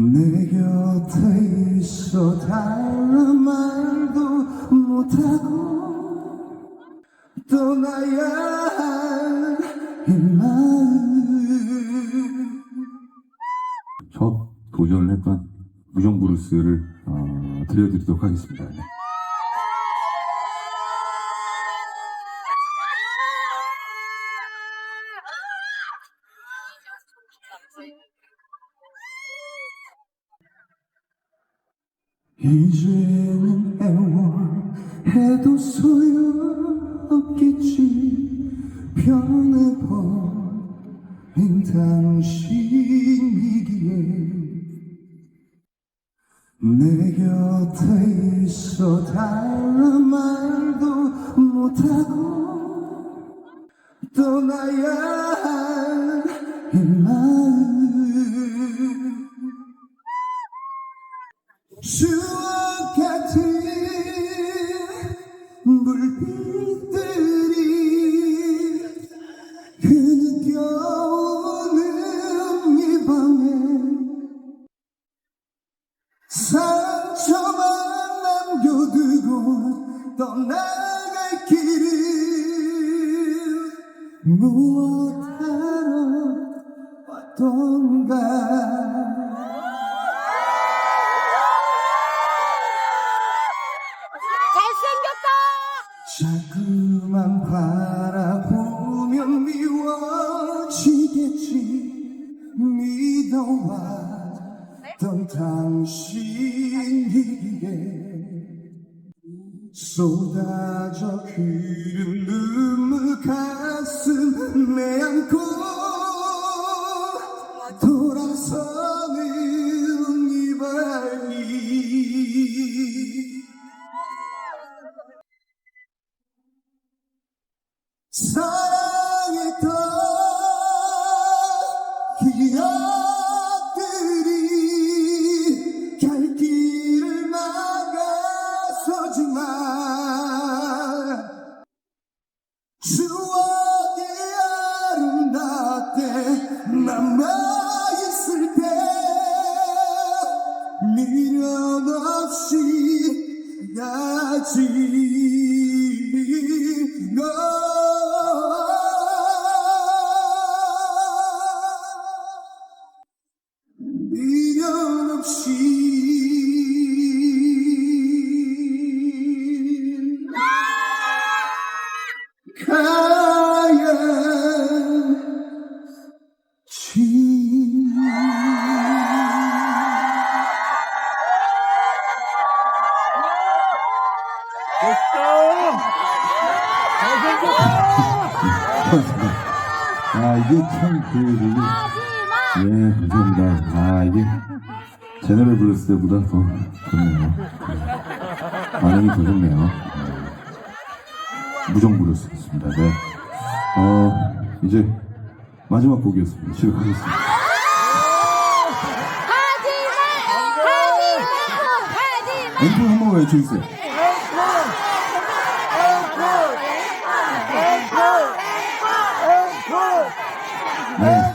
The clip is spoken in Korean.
내 곁에 있어 달라 말도 못하고 떠나야 할이 마음 첫 도전을 했던 무정 브루스를 어, 들려드리도록 하겠습니다. 네. 이제는 애원해도 소용없겠지. 변해버린 당신이기에 내 곁에 있어 달라 말도 못하고 떠나야 할 이 마음 흐느껴오는 이 밤에 상처만 남겨두고 떠나갈 길을 무엇하러 왔던가? 자꾸만 바라 믿어왔던 당신이기에 쏟아져 흐른 눈물 가슴에 안고 돌아서는 이 발이. 사 가지고 미련 없이 아 이게 참그 노래 예 감사합니다. 아 이게 제 노래 불렀을 때보다 더 좋네요. 네. 반응이 더 좋네요. 네. 무정브루스였습니다. 네. 어 이제 마지막 곡이었습니다. 시작하겠습니다. 앰플 한번 외쳐주세요. Yeah.